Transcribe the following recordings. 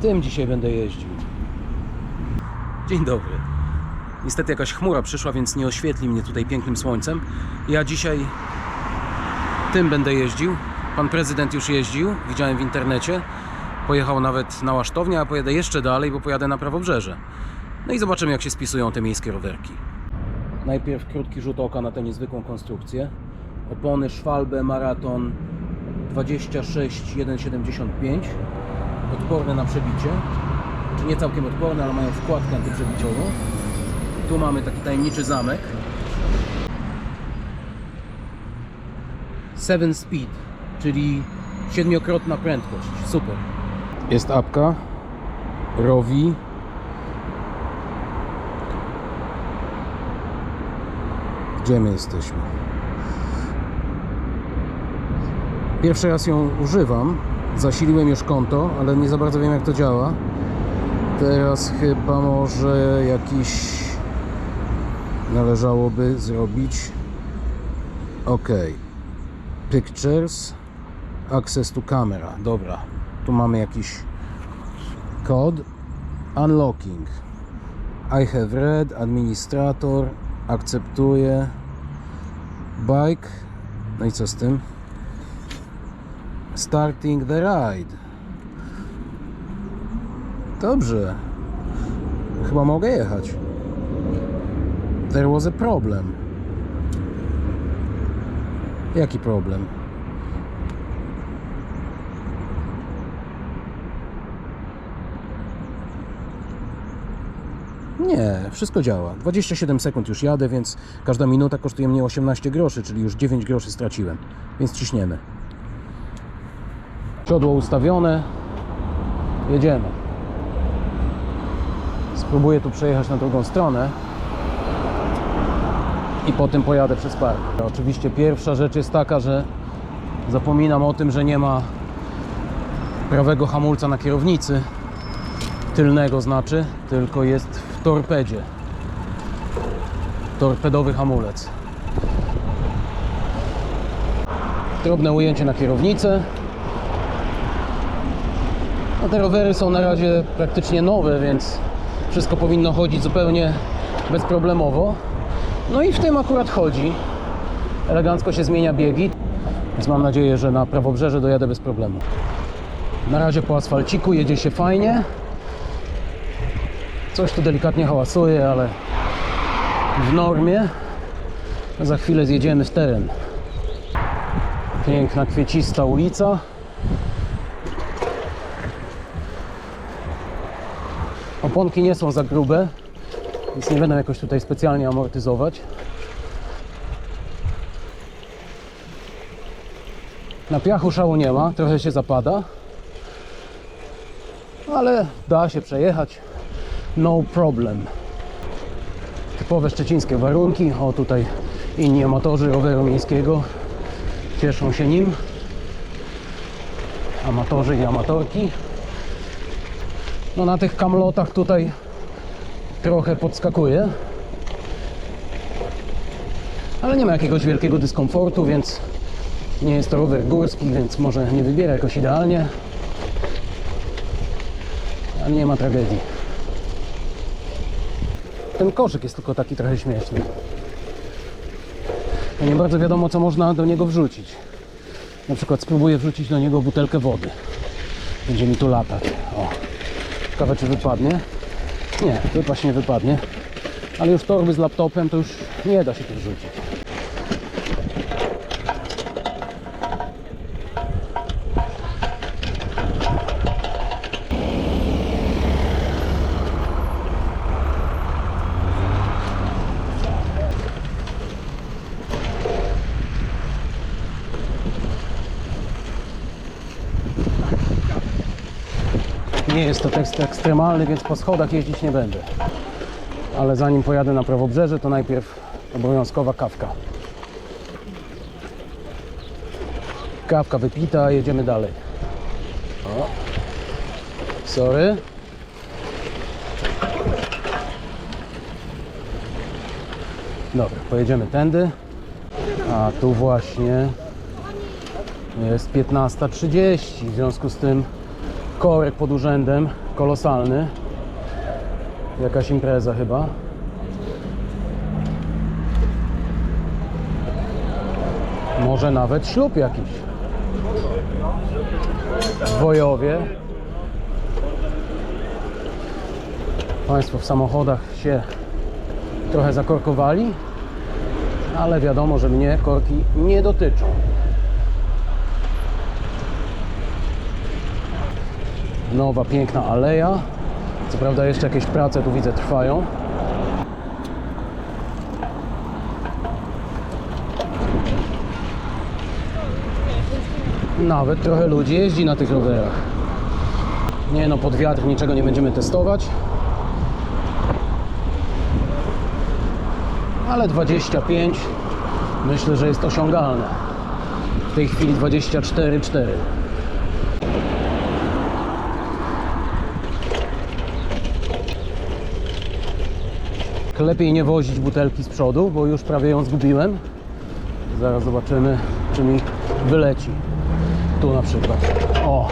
Tym dzisiaj będę jeździł. Dzień dobry. Niestety jakaś chmura przyszła, więc nie oświetli mnie tutaj pięknym słońcem. Ja dzisiaj tym będę jeździł. Pan prezydent już jeździł, widziałem w internecie. Pojechał nawet na Łasztownię, a pojadę jeszcze dalej, bo pojadę na Prawobrzeże. No i zobaczymy, jak się spisują te miejskie rowerki. Najpierw krótki rzut oka na tę niezwykłą konstrukcję. Opony Schwalbe Marathon 26,175 odporne na przebicie. Czy nie całkiem odporne, ale mają wkładkę antyprzebiciową. Tu mamy taki tajemniczy zamek. 7 speed, czyli siedmiokrotna prędkość. Super. Jest apka. Rowi. Gdzie my jesteśmy? Pierwszy raz ją używam. Zasiliłem już konto, ale nie za bardzo wiem jak to działa. Teraz chyba może jakiś należałoby zrobić OK. Pictures Access to camera. Dobra. Tu mamy jakiś kod. Unlocking. I have read. Administrator. Akceptuję. Bike. No i co z tym? Starting the ride. Dobrze. Chyba mogę jechać. There was a problem. Jaki problem? Nie, wszystko działa. 27 sekund już jadę, więc każda minuta kosztuje mnie 18 groszy, czyli już 9 groszy straciłem. Więc ciśniemy. Siodło ustawione. Jedziemy. Spróbuję tu przejechać na drugą stronę i potem pojadę przez park. Oczywiście pierwsza rzecz jest taka, że zapominam o tym, że nie ma prawego hamulca na kierownicy, tylnego znaczy, tylko jest w torpedzie. Torpedowy hamulec. Drobne ujęcie na kierownicę. No te rowery są na razie praktycznie nowe, więc wszystko powinno chodzić zupełnie bezproblemowo. No i w tym akurat chodzi. Elegancko się zmienia biegi, więc mam nadzieję, że na prawobrzeże dojadę bez problemu. Na razie po asfalciku jedzie się fajnie. Coś tu delikatnie hałasuje, ale w normie. Za chwilę zjedziemy w teren. Piękna, kwiecista ulica. Oponki nie są za grube, więc nie będę jakoś tutaj specjalnie amortyzować. Na piachu szału nie ma, trochę się zapada, ale da się przejechać. No problem. Typowe szczecińskie warunki. O tutaj inni amatorzy roweru miejskiego cieszą się nim. Amatorzy i amatorki. No na tych kamlotach tutaj trochę podskakuje. Ale nie ma jakiegoś wielkiego dyskomfortu, więc nie jest to rower górski, więc może nie wybiera jakoś idealnie. Ale nie ma tragedii. Ten koszyk jest tylko taki trochę śmieszny. Nie bardzo wiadomo, co można do niego wrzucić. Na przykład spróbuję wrzucić do niego butelkę wody. Będzie mi tu latać. O. Ciekawe, czy wypadnie. Nie, wypaść nie wypadnie. Ale już torby z laptopem to już nie da się tu wrzucić. Jest to tekst ekstremalny, więc po schodach jeździć nie będę. Ale zanim pojadę na prawobrzeże, to najpierw obowiązkowa kawka. Kawka wypita, jedziemy dalej. O. Sorry. Dobra, pojedziemy tędy. A tu właśnie jest 15.30, w związku z tym korek pod urzędem, kolosalny. Jakaś impreza chyba. Może nawet ślub jakiś. W Wojowie. Państwo w samochodach się trochę zakorkowali, ale wiadomo, że mnie korki nie dotyczą. Nowa piękna aleja. Co prawda jeszcze jakieś prace tu widzę trwają. Nawet trochę ludzi jeździ na tych rowerach. Nie no, pod wiatr niczego nie będziemy testować. Ale 25 myślę, że jest osiągalne. W tej chwili 24,4. Lepiej nie wozić butelki z przodu, bo już prawie ją zgubiłem. Zaraz zobaczymy, czy mi wyleci. Tu na przykład. O,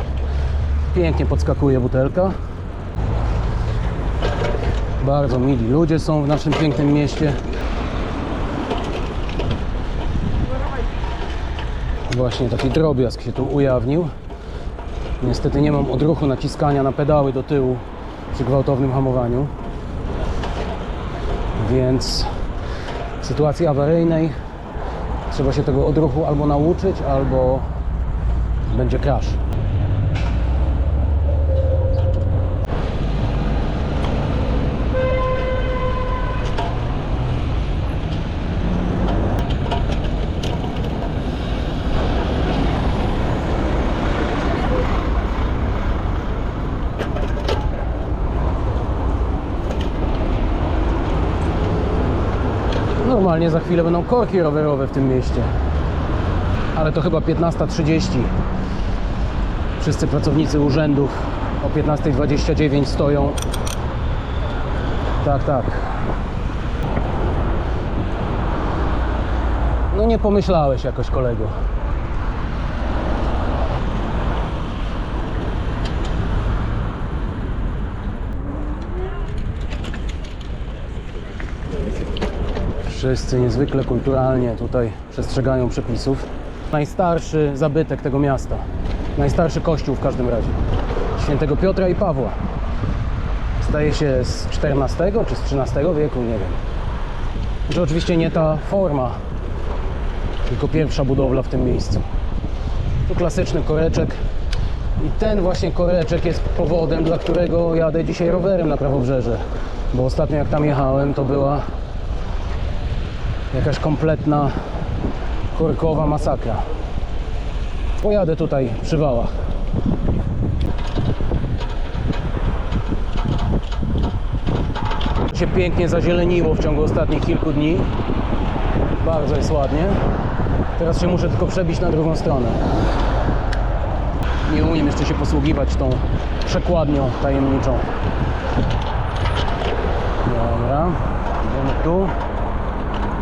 pięknie podskakuje butelka. Bardzo mili ludzie są w naszym pięknym mieście. Właśnie taki drobiazg się tu ujawnił. Niestety nie mam odruchu naciskania na pedały do tyłu przy gwałtownym hamowaniu. Więc w sytuacji awaryjnej trzeba się tego odruchu albo nauczyć, albo będzie crash. Normalnie za chwilę będą korki rowerowe w tym mieście. Ale to chyba 15.30. Wszyscy pracownicy urzędów o 15.29 stoją. Tak, tak. No nie pomyślałeś jakoś kolego. Wszyscy niezwykle kulturalnie tutaj przestrzegają przepisów. Najstarszy zabytek tego miasta. Najstarszy kościół w każdym razie. Świętego Piotra i Pawła. Zdaje się z XIV czy z XIII wieku, nie wiem. To oczywiście nie ta forma, tylko pierwsza budowla w tym miejscu. Tu klasyczny koreczek. I ten właśnie koreczek jest powodem, dla którego jadę dzisiaj rowerem na prawobrzeże. Bo ostatnio jak tam jechałem, to była jakaś kompletna korkowa masakra. Pojadę tutaj przy wałach. się pięknie zazieleniło w ciągu ostatnich kilku dni. Bardzo jest ładnie. Teraz się muszę tylko przebić na drugą stronę. Nie umiem jeszcze się posługiwać tą przekładnią tajemniczą. Dobra, idziemy tu.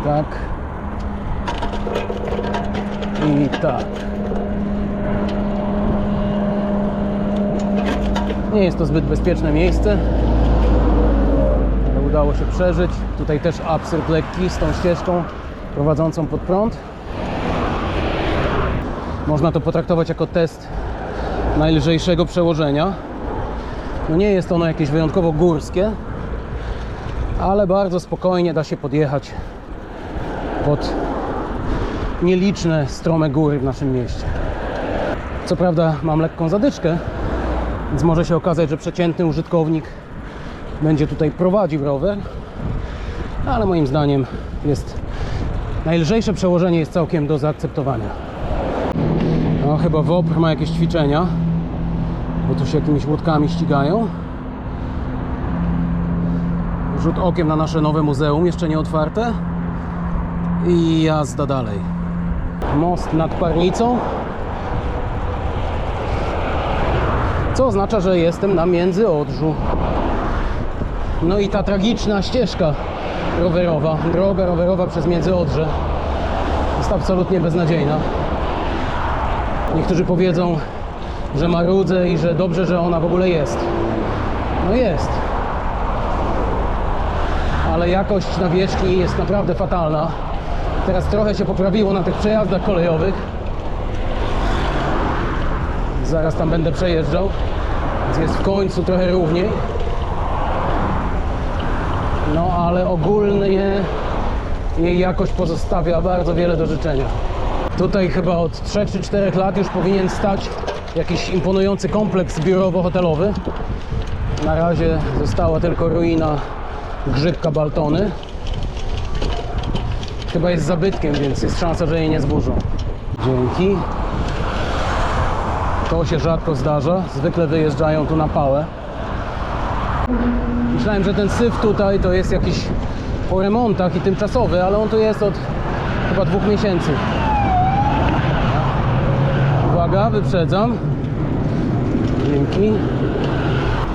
Tak. I tak. Nie jest to zbyt bezpieczne miejsce. Ale udało się przeżyć. Tutaj też absurd lekki z tą ścieżką prowadzącą pod prąd. Można to potraktować jako test najlżejszego przełożenia. No nie jest ono jakieś wyjątkowo górskie, ale bardzo spokojnie da się podjechać pod nieliczne strome góry w naszym mieście. Co prawda mam lekką zadyczkę, więc może się okazać, że przeciętny użytkownik będzie tutaj prowadził rower, ale moim zdaniem jest najlżejsze przełożenie jest całkiem do zaakceptowania. No chyba WOPR ma jakieś ćwiczenia, bo tu się jakimiś łódkami ścigają. Rzut okiem na nasze nowe muzeum, jeszcze nie otwarte. I jazda dalej. Most nad Parnicą. Co oznacza, że jestem na Międzyodrzu. No i ta tragiczna ścieżka rowerowa, droga rowerowa przez Międzyodrze jest absolutnie beznadziejna. Niektórzy powiedzą, że marudzę i że dobrze, że ona w ogóle jest. No jest. Ale jakość nawierzchni jest naprawdę fatalna. Teraz trochę się poprawiło na tych przejazdach kolejowych. Zaraz tam będę przejeżdżał, jest w końcu trochę równiej. No ale ogólnie jej jakość pozostawia bardzo wiele do życzenia. Tutaj chyba od 3 czy 4 lat już powinien stać jakiś imponujący kompleks biurowo-hotelowy. Na razie została tylko ruina grzybka Baltony. Chyba jest zabytkiem, więc jest szansa, że jej nie zburzą. Dzięki. To się rzadko zdarza. Zwykle wyjeżdżają tu na pałę. Myślałem, że ten syf tutaj to jest jakiś po remontach i tymczasowy, ale on tu jest od chyba dwóch miesięcy. Uwaga, wyprzedzam. Dzięki.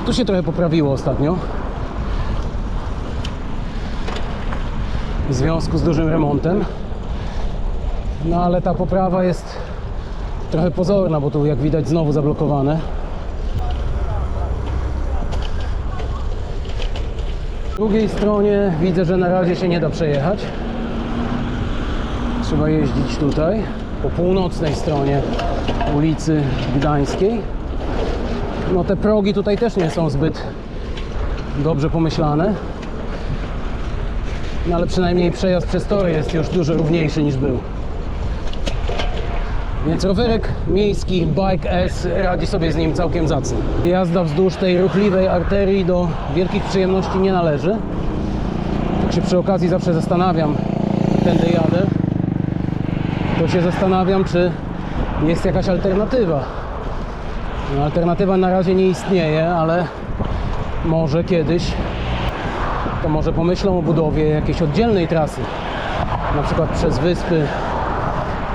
Tu się trochę poprawiło ostatnio. W związku z dużym remontem. No ale ta poprawa jest trochę pozorna, bo tu jak widać znowu zablokowane. Z drugiej stronie widzę, że na razie się nie da przejechać. Trzeba jeździć tutaj, po północnej stronie ulicy Gdańskiej. No te progi tutaj też nie są zbyt dobrze pomyślane. No ale przynajmniej przejazd przez tory jest już dużo równiejszy niż był. Więc rowerek miejski Bike S radzi sobie z nim całkiem zacnie. Jazda wzdłuż tej ruchliwej arterii do wielkich przyjemności nie należy. Tak się przy okazji zawsze zastanawiam, tędy jadę, to się zastanawiam, czy jest jakaś alternatywa. No, alternatywa na razie nie istnieje, ale może kiedyś może pomyślą o budowie jakiejś oddzielnej trasy. Na przykład przez wyspy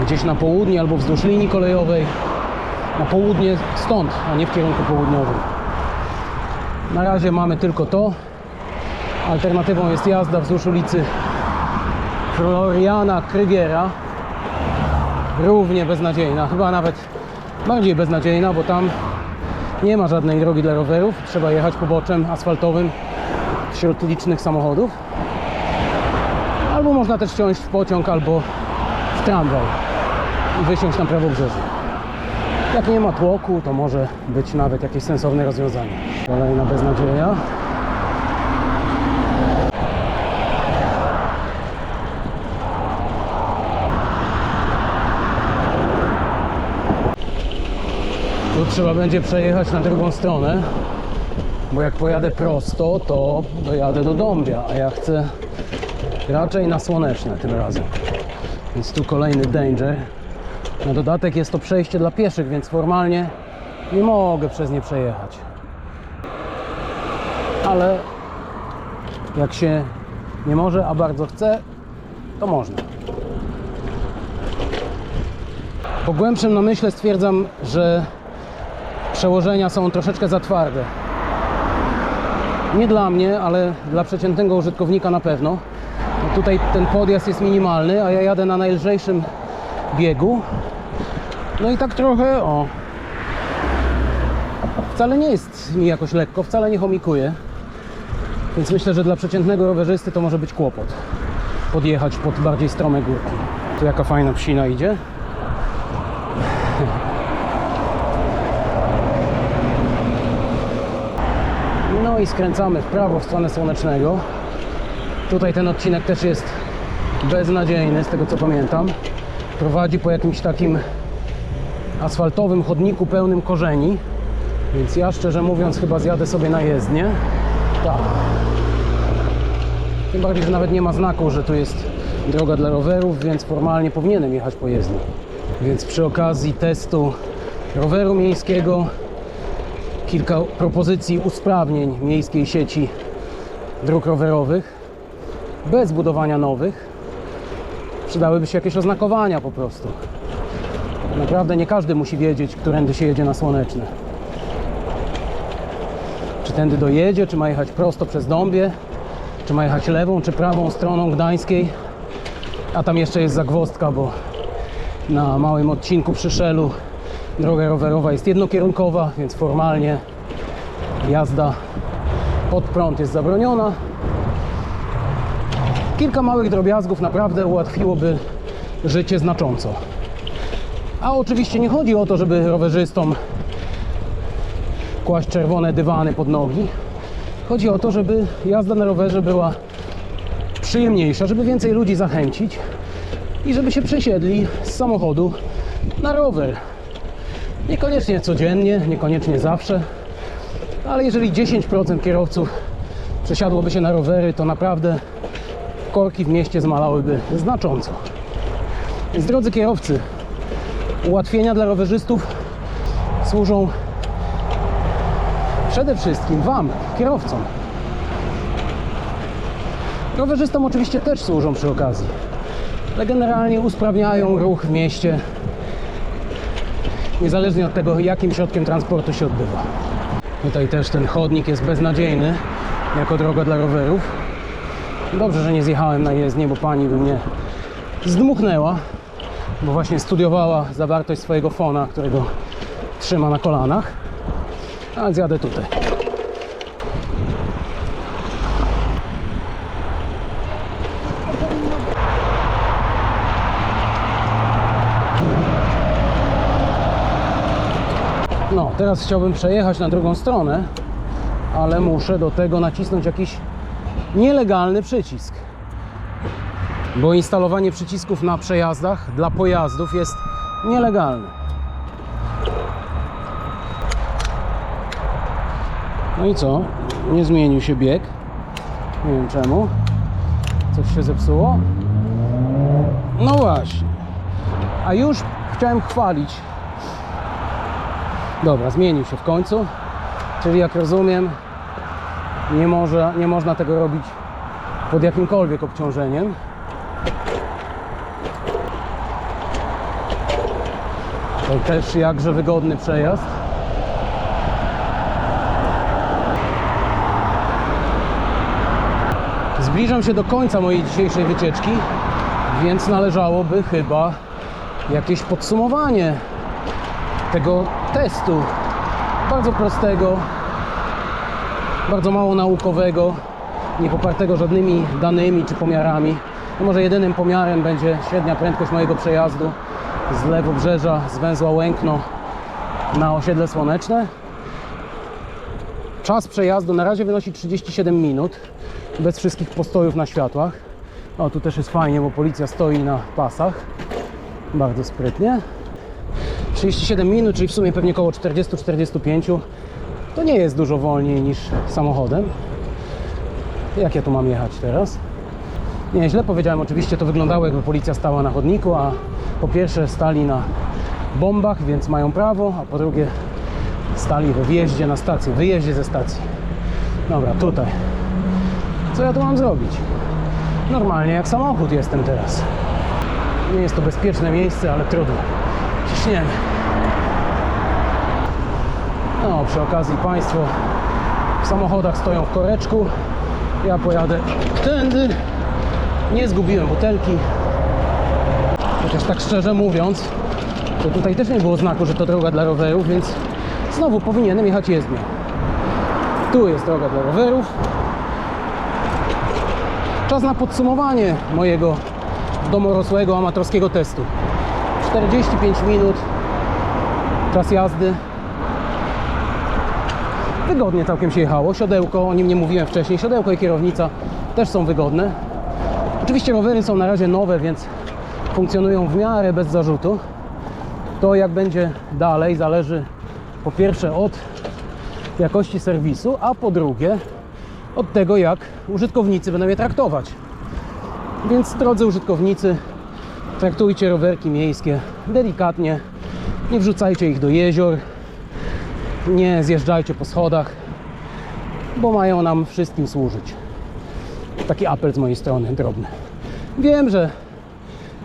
gdzieś na południe albo wzdłuż linii kolejowej na południe stąd, a nie w kierunku południowym. Na razie mamy tylko to. Alternatywą jest jazda wzdłuż ulicy Floriana Krygiera. Równie beznadziejna, chyba nawet bardziej beznadziejna, bo tam nie ma żadnej drogi dla rowerów. Trzeba jechać poboczem asfaltowym wśród licznych samochodów. Albo można też wsiąść w pociąg albo w tramwaj i wysiąść na prawobrzeżnie. Jak nie ma tłoku, to może być nawet jakieś sensowne rozwiązanie. Kolejna beznadzieja. Tu trzeba będzie przejechać na drugą stronę, bo jak pojadę prosto, to dojadę do Dąbia, a ja chcę raczej na słoneczne tym razem. Więc tu kolejny danger. Na dodatek jest to przejście dla pieszych, więc formalnie nie mogę przez nie przejechać. Ale jak się nie może, a bardzo chce, to można. Po głębszym namyśle stwierdzam, że przełożenia są troszeczkę za twarde. Nie dla mnie, ale dla przeciętnego użytkownika na pewno. No tutaj ten podjazd jest minimalny, a ja jadę na najlżejszym biegu. No i tak trochę, o. Wcale nie jest mi jakoś lekko, wcale nie chomikuje. Więc myślę, że dla przeciętnego rowerzysty to może być kłopot. Podjechać pod bardziej strome górki. Tu jaka fajna psina idzie. I skręcamy w prawo w stronę słonecznego. Tutaj ten odcinek też jest beznadziejny, z tego co pamiętam. Prowadzi po jakimś takim asfaltowym chodniku pełnym korzeni. Więc ja szczerze mówiąc chyba zjadę sobie na jezdnię. Tak. Tym bardziej, że nawet nie ma znaku, że tu jest droga dla rowerów, więc formalnie powinienem jechać po jezdni. Więc przy okazji testu roweru miejskiego kilka propozycji usprawnień miejskiej sieci dróg rowerowych bez budowania nowych. Przydałyby się jakieś oznakowania po prostu. Naprawdę nie każdy musi wiedzieć, którędy się jedzie na słoneczne. Czy tędy dojedzie, czy ma jechać prosto przez Dąbie, czy ma jechać lewą, czy prawą stroną Gdańskiej. A tam jeszcze jest zagwozdka, bo na małym odcinku przy Szelu Droga rowerowa jest jednokierunkowa, więc formalnie jazda pod prąd jest zabroniona. Kilka małych drobiazgów naprawdę ułatwiłoby życie znacząco. A oczywiście nie chodzi o to, żeby rowerzystom kłaść czerwone dywany pod nogi. Chodzi o to, żeby jazda na rowerze była przyjemniejsza, żeby więcej ludzi zachęcić i żeby się przesiedli z samochodu na rower. Niekoniecznie codziennie, niekoniecznie zawsze, ale jeżeli 10% kierowców przesiadłoby się na rowery, to naprawdę korki w mieście zmalałyby znacząco. Więc drodzy kierowcy, ułatwienia dla rowerzystów służą przede wszystkim Wam, kierowcom. Rowerzystom oczywiście też służą przy okazji, ale generalnie usprawniają ruch w mieście, niezależnie od tego, jakim środkiem transportu się odbywa. Tutaj też ten chodnik jest beznadziejny, jako droga dla rowerów. Dobrze, że nie zjechałem na jezdnię, bo pani by mnie zdmuchnęła, bo właśnie studiowała zawartość swojego fona, którego trzyma na kolanach. A więc jadę tutaj. No, teraz chciałbym przejechać na drugą stronę, ale muszę do tego nacisnąć jakiś nielegalny przycisk. Bo instalowanie przycisków na przejazdach dla pojazdów jest nielegalne. No i co? Nie zmienił się bieg. Nie wiem czemu. Coś się zepsuło. No właśnie. A już chciałem chwalić. Dobra, zmienił się w końcu. Czyli jak rozumiem, nie, może, nie można tego robić pod jakimkolwiek obciążeniem. To też jakże wygodny przejazd. Zbliżam się do końca mojej dzisiejszej wycieczki, więc należałoby chyba jakieś podsumowanie tego testu. Bardzo prostego, bardzo mało naukowego, nie popartego żadnymi danymi czy pomiarami. No może jedynym pomiarem będzie średnia prędkość mojego przejazdu z lewobrzeża z węzła Łękno na osiedle Słoneczne. Czas przejazdu na razie wynosi 37 minut, bez wszystkich postojów na światłach. O, tu też jest fajnie, bo policja stoi na pasach. Bardzo sprytnie. 37 minut, czyli w sumie pewnie około 40-45. To nie jest dużo wolniej niż samochodem. Jak ja tu mam jechać teraz? Nie, źle powiedziałem, oczywiście to wyglądało jakby policja stała na chodniku, a po pierwsze stali na bombach, więc mają prawo, a po drugie stali we wjeździe na stację, wyjeździe ze stacji. Dobra, tutaj. Co ja tu mam zrobić? Normalnie jak samochód jestem teraz. Nie jest to bezpieczne miejsce, ale trudno. Ciśniemy. No, przy okazji Państwo w samochodach stoją w koreczku. Ja pojadę tędy. Nie zgubiłem butelki. Chociaż tak szczerze mówiąc, to tutaj też nie było znaku, że to droga dla rowerów, więc znowu powinienem jechać jezdnią. Tu jest droga dla rowerów. Czas na podsumowanie mojego domorosłego, amatorskiego testu. 45 minut czas jazdy. Wygodnie całkiem się jechało. Siodełko, o nim nie mówiłem wcześniej, siodełko i kierownica też są wygodne. Oczywiście rowery są na razie nowe, więc funkcjonują w miarę bez zarzutu. To jak będzie dalej zależy po pierwsze od jakości serwisu, a po drugie od tego jak użytkownicy będą je traktować. Więc drodzy użytkownicy, traktujcie rowerki miejskie delikatnie, nie wrzucajcie ich do jezior, nie zjeżdżajcie po schodach, bo mają nam wszystkim służyć. Taki apel z mojej strony, drobny. Wiem, że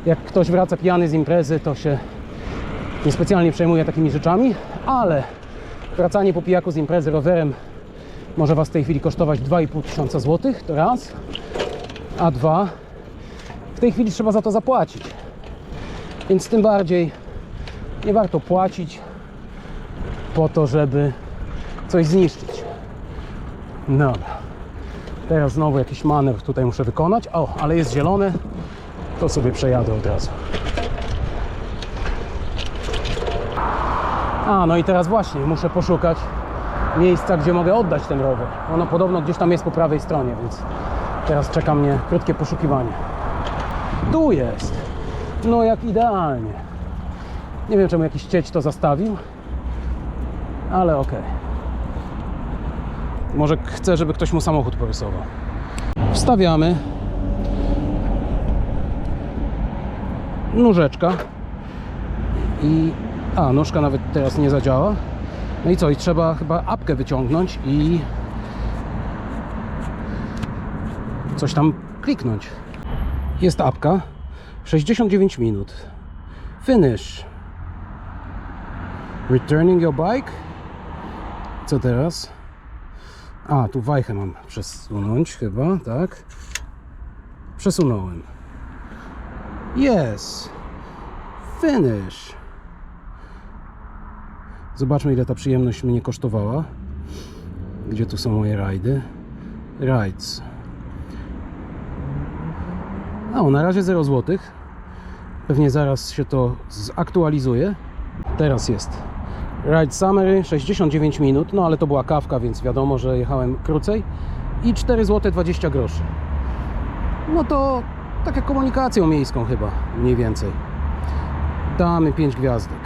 jak ktoś wraca pijany z imprezy, to się niespecjalnie przejmuje takimi rzeczami, ale wracanie po pijaku z imprezy rowerem może Was w tej chwili kosztować 2,5 tysiąca złotych, to raz, a dwa, w tej chwili trzeba za to zapłacić. Więc tym bardziej nie warto płacić, po to, żeby coś zniszczyć. Dobra. Teraz znowu jakiś manewr tutaj muszę wykonać. O, ale jest zielone, to sobie przejadę od razu. A, no i teraz właśnie muszę poszukać miejsca, gdzie mogę oddać ten rower. Ono podobno gdzieś tam jest po prawej stronie, więc teraz czeka mnie krótkie poszukiwanie. Tu jest. No jak idealnie. Nie wiem czemu jakiś cieć to zastawił, ale okej. Może chce, żeby ktoś mu samochód porysował. Wstawiamy. Nóżeczka. I... A, nóżka nawet teraz nie zadziała. No i co? I trzeba chyba apkę wyciągnąć i... Coś tam kliknąć. Jest apka. 69 minut. Finish. Returning your bike. Co teraz? A, tu wajchę mam przesunąć chyba, tak? Przesunąłem. Yes. Finish. Zobaczmy ile ta przyjemność mnie kosztowała. Gdzie tu są moje rajdy? Rides. No, na razie 0 zł. Pewnie zaraz się to zaktualizuje. Teraz jest. Ride Summary 69 minut, no ale to była kawka, więc wiadomo, że jechałem krócej. I 4 zł 20 groszy. No to tak jak komunikacją miejską chyba, mniej więcej. Damy 5 gwiazdek.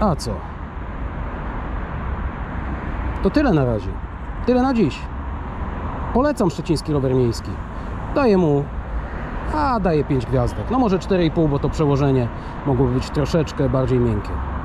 A co? To tyle na razie. Tyle na dziś. Polecam szczeciński rower miejski. Daję mu a daję 5 gwiazdek. No może 4,5, bo to przełożenie mogło być troszeczkę bardziej miękkie.